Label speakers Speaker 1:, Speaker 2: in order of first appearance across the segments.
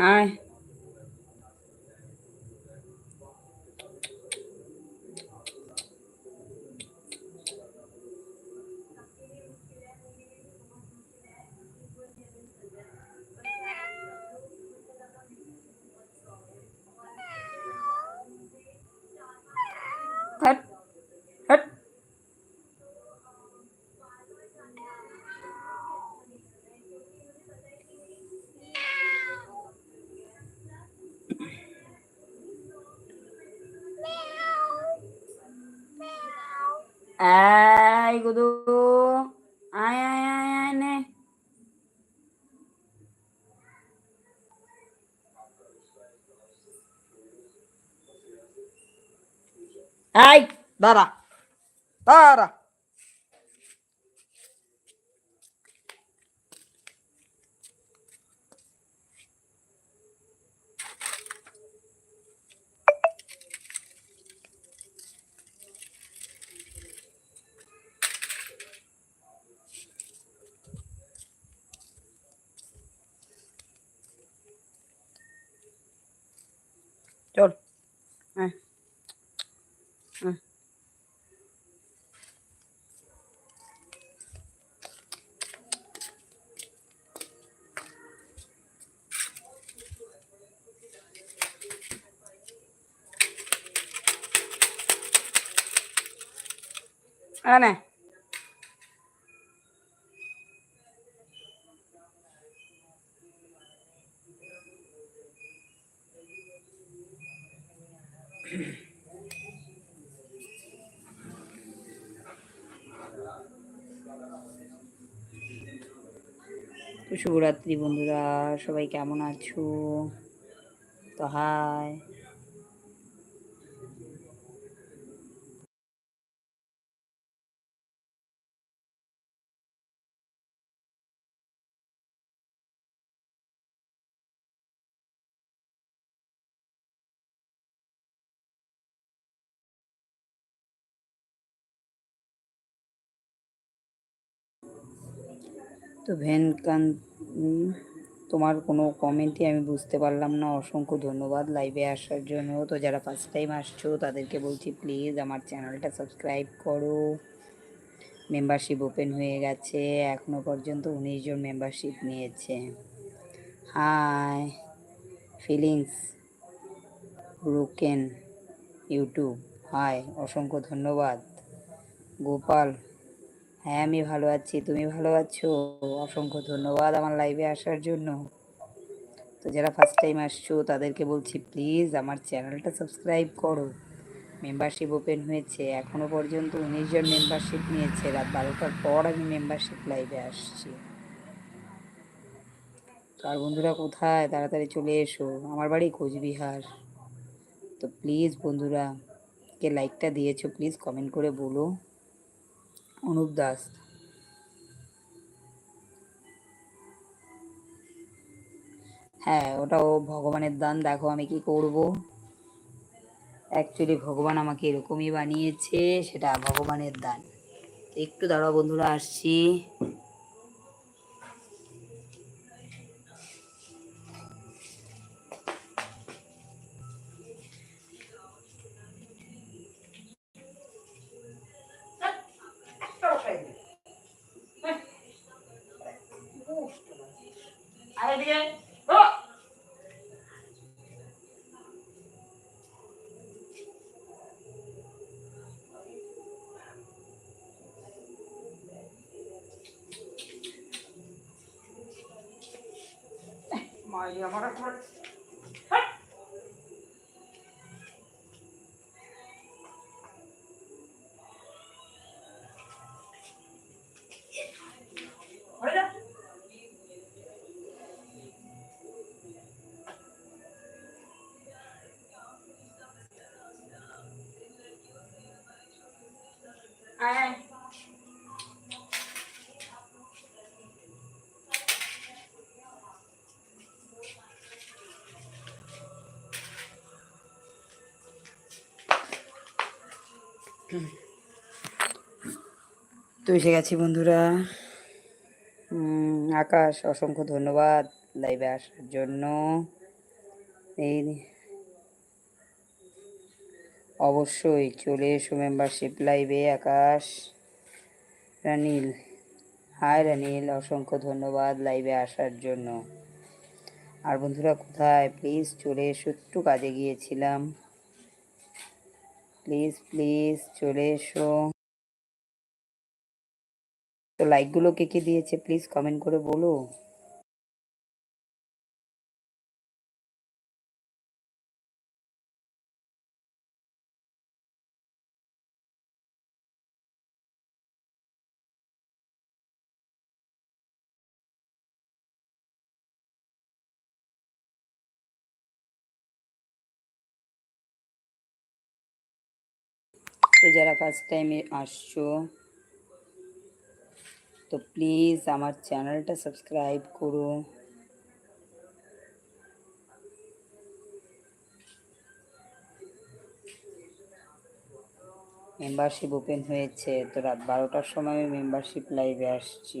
Speaker 1: আয় আয় গুদু আয় আয় আয় আয় নে আয়
Speaker 2: দাঁড়া দাঁড়া
Speaker 1: চল আয় আয়। আনে শুভরাত্রি বন্ধুরা সবাই কেমন আছো? তো হাই তো ভ্যানকান উম, তোমার কোনো কমেন্টই আমি বুঝতে পারলাম না। অসংখ্য ধন্যবাদ লাইভে আসার জন্য। তো যারা ফার্স্ট টাইম আসছো তাদেরকে বলছি প্লিজ আমার চ্যানেলটা সাবস্ক্রাইব করো। মেম্বারশিপ ওপেন হয়ে গেছে। এখনও পর্যন্ত উনিশ জন মেম্বারশিপ নিয়েছে। হাই ফিলিংস রুকেন ইউটিউব হাই অসংখ্য ধন্যবাদ। গোপাল হ্যাঁ আমি ভালো আছি। তুমি ভালো আছো? অসংখ্য ধন্যবাদ আমার লাইভে আসার জন্য। তো যারা ফার্স্ট টাইম আসছো, তাদেরকে বলছি প্লিজ আমার চ্যানেলটা সাবস্ক্রাইব করো। মেম্বারশিপ ওপেন হয়েছে। এখনও পর্যন্ত উনিশ জন মেম্বারশিপ নিয়েছে। রাত বারোটার পর আমি মেম্বারশিপ লাইভে আসছি। আর বন্ধুরা কোথায়? তাড়াতাড়ি চলে এসো। আমার বাড়ি কোচবিহার। তো প্লিজ বন্ধুরা, কে লাইকটা দিয়েছ প্লিজ কমেন্ট করে বলো। অনুপ দাস। হ্যাঁ ওটাও ভগবানের দান। দেখো আমি কি করব? অ্যাকচুয়ালি ভগবান আমাকে এরকমই বানিয়েছে, সেটা ভগবানের দান। একটু দাঁড়াও বন্ধুরা, আসছি। Ay, ahora por... ¡Ay! ¡Hola! তো এসে গেছি বন্ধুরা। আকাশ, অসংখ্য ধন্যবাদ লাইভে আসার জন্য। এই অবশ্যই চলে এসো মেম্বারশিপ লাইভে আকাশ। রানিল হাই রানিল, অসংখ্য ধন্যবাদ লাইভে আসার জন্য। আর বন্ধুরা কোথায়? প্লিজ চলে এসো, একটু কাজে গিয়েছিলাম। প্লিজ প্লিজ চলে এসো। তো লাইকগুলো কে কে দিয়েছে প্লিজ কমেন্ট করে বলো। তো যারা ফার্স্ট টাইমে আসছো তো প্লিজ আমার চ্যানেলটা সাবস্ক্রাইব করো। মেম্বারশিপ ওপেন হয়েছে, তো রাত বারোটার সময় আমি মেম্বারশিপ লাইভে আসছি।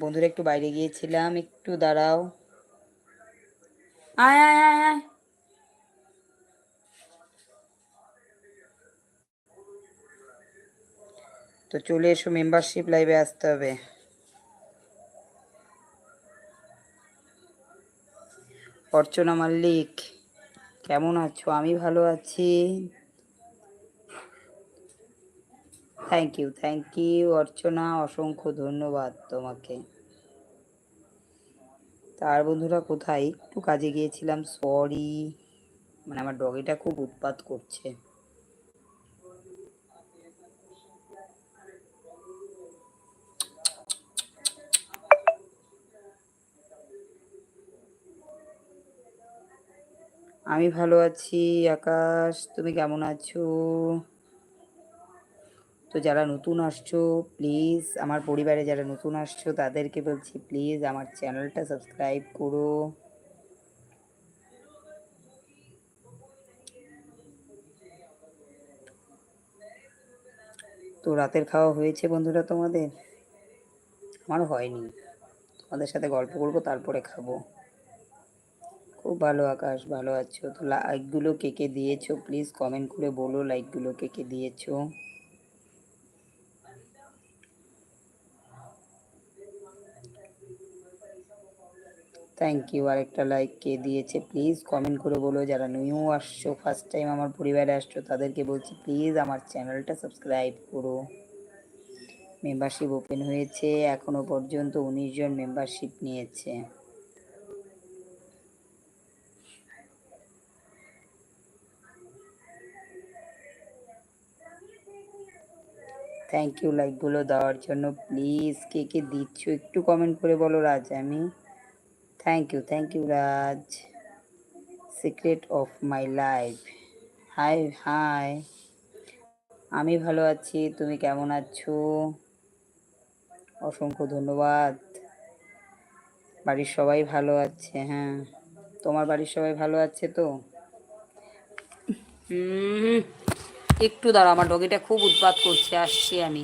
Speaker 1: বন্ধুরা একটু বাইরে গিয়েছিলাম একটু দাঁড়াও। আয় আয় আয় আয়। তো চলে এসো মেম্বারশিপ লাইভে আসতে হবে। অর্চনা মাল্লিক কেমন আছো? আমি ভালো আছি। Thank you thank you Archana অসংখ্য ধন্যবাদ তোমাকে। তার বন্ধুরা কোথায়? একটু কাজে গিয়েছিলাম সরি মানে আমার ডগিটা খুব উৎপাত করছে। আমি ভালো আছি, আকাশ। তুমি কেমন আছো? তো যারা নতুন আসছো প্লিজ আমার পরিবারে যারা নতুন আসছো, তাদেরকে বলছি প্লিজ আমার চ্যানেলটা সাবস্ক্রাইব করো। তো রাতের খাওয়া হয়েছে বন্ধুরা তোমাদের? আমার হয়নি। তোমাদের সাথে গল্প করব, তারপরে খাব। খুব ভালো আকাশ, ভালো আছো। তো লাইকগুলো কে কে দিয়েছ প্লিজ কমেন্ট করে বলো লাইকগুলো কে কে দিয়েছ। থ্যাংক ইউ আরেকটা লাইক কে দিয়েছে প্লিজ কমেন্ট করে বলো। যারা নিউ আসছো ফার্স্ট টাইম আমার পরিবারে আসছো, তাদেরকে বলছি প্লিজ আমার চ্যানেলটা সাবস্ক্রাইব করো। মেম্বারশিপ ওপেন হয়েছে, এখনও পর্যন্ত উনিশ জন মেম্বারশিপ নিয়েছে। থ্যাংক ইউ লাইকগুলো দেওয়ার জন্য। প্লিজ কে কে দিচ্ছ, একটু কমেন্ট করে বলো, রাজ, আমি। Thank you thank you Raj secret of my life hi hi আমি ভালো আছি, তুমি কেমন আছো? অসংখ্য ধন্যবাদ। বাড়ির সবাই ভালো আছে হ্যাঁ। তোমার বাড়ির সবাই ভালো আছে তো? একটু দাঁড়া আমার ডগিটা খুব উৎপাত করছে, আসছি আমি।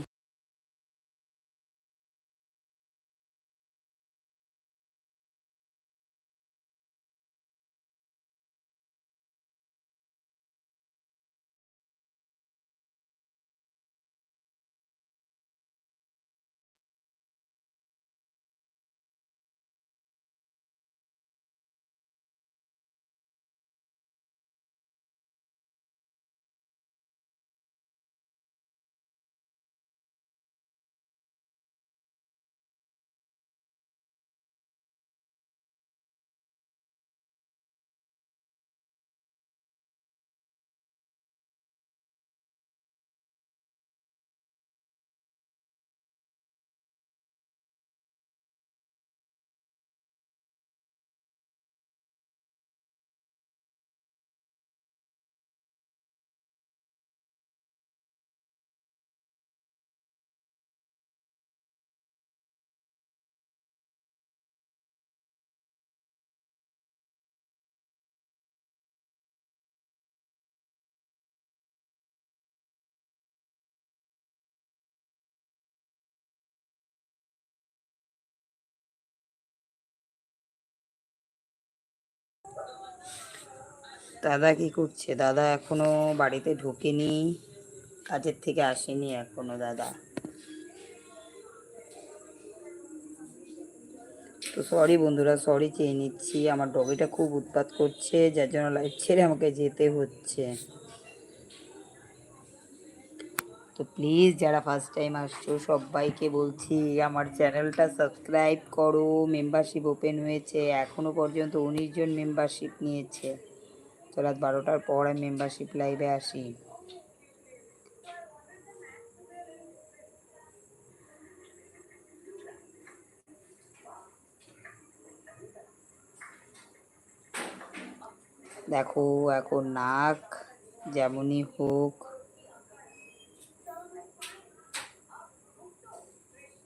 Speaker 1: দাদা কি করছে? দাদা এখনও বাড়িতে ঢোকেনি, কাজের থেকে আসেনি এখনও দাদা। তো সরি বন্ধুরা সরি চেয়ে নিচ্ছি। আমার ডগিটা খুব উৎপাত করছে, যার জন্য লাইফ ছেড়ে আমাকে যেতে হচ্ছে। তো প্লিজ যারা ফার্স্ট টাইম আসছো, সবাইকে বলছি, আমার চ্যানেলটা সাবস্ক্রাইব করো। মেম্বারশিপ ওপেন হয়েছে, এখনও পর্যন্ত উনিশ জন মেম্বারশিপ নিয়েছে। তো রাত বারোটার পর আমি মেম্বারশিপ লাইভে আসি। দেখো এখন নাক যেমনই হোক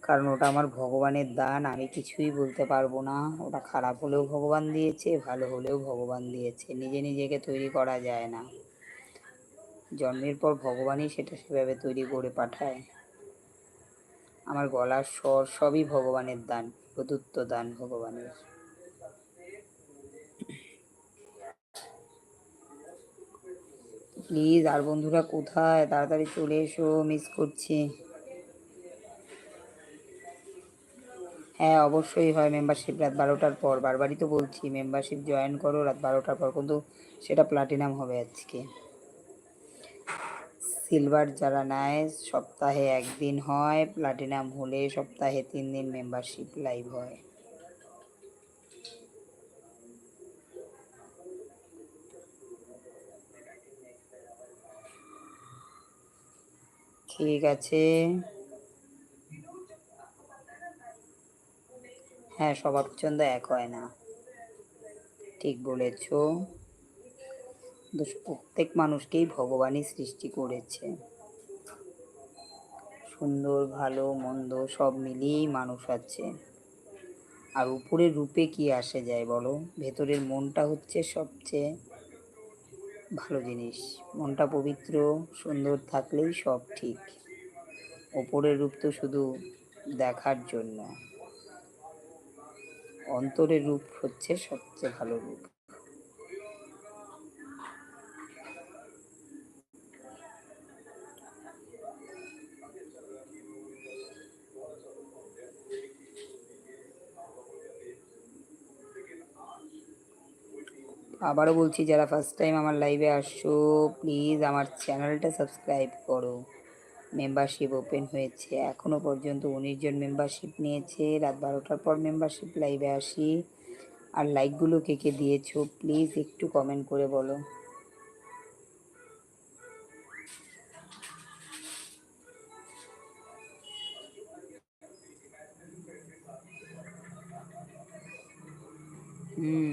Speaker 1: কারণ ওটা আমার ভগবানের দান, আমি কিছুই বলতে পারব না। ওটা খারাপ হলেও ভগবান দিয়েছে, ভালো হলেও ভগবান দিয়েছে। নিজে নিজেকে তৈরি করা যায় না। জন্মের পর ভগবানই সেটা সেভাবে তৈরি করে পাঠায়। আমার গলার স্বর সবই ভগবানের দান, প্রদত্ত দান ভগবানের। প্লিজ, আর বন্ধুরা কোথায়? তাড়াতাড়ি চলে এসো মিস করছি। হ্যাঁ অবশ্যই হয় মেম্বারশিপ রাত বারোটার পর। বারবারই তো বলছি মেম্বারশিপ জয়েন করো রাত বারোটার পর, কিন্তু সেটা প্লাটিনাম হবে আজকে। সিলভার যারা নেয়, সপ্তাহে একদিন হয় প্লাটিনাম হলে সপ্তাহে তিন দিন মেম্বারশিপ লাইভ হয়। ঠিক আছে। হ্যাঁ সবার পছন্দ এক হয় না। ঠিক বলেছ। প্রত্যেক মানুষকেই ভগবানই সৃষ্টি করেছে। সুন্দর, ভালো, মন্দ সব মিলিয়েই মানুষ আছে। আর উপরের রূপে কি আসে যায় বলো? ভেতরের মনটা হচ্ছে সবচেয়ে ভালো জিনিস। মনটা পবিত্র, সুন্দর থাকলেই সব ঠিক। ওপরের রূপ তো শুধু দেখার জন্য। অন্তরের রূপ হচ্ছে সবচেয়ে ভালো রূপ। আবারও বলছি, যারা ফার্স্ট টাইম আমার লাইভে আসছো প্লিজ আমার চ্যানেলটা সাবস্ক্রাইব করো। মেম্বারশিপ ওপেন হয়েছে। এখনও পর্যন্ত উনিশ জন মেম্বারশিপ নিয়েছে। রাত বারোটার পর মেম্বারশিপ লাইভে আসি। আর লাইকগুলো কে কে দিয়েছ প্লিজ একটু কমেন্ট করে বলো। হুম।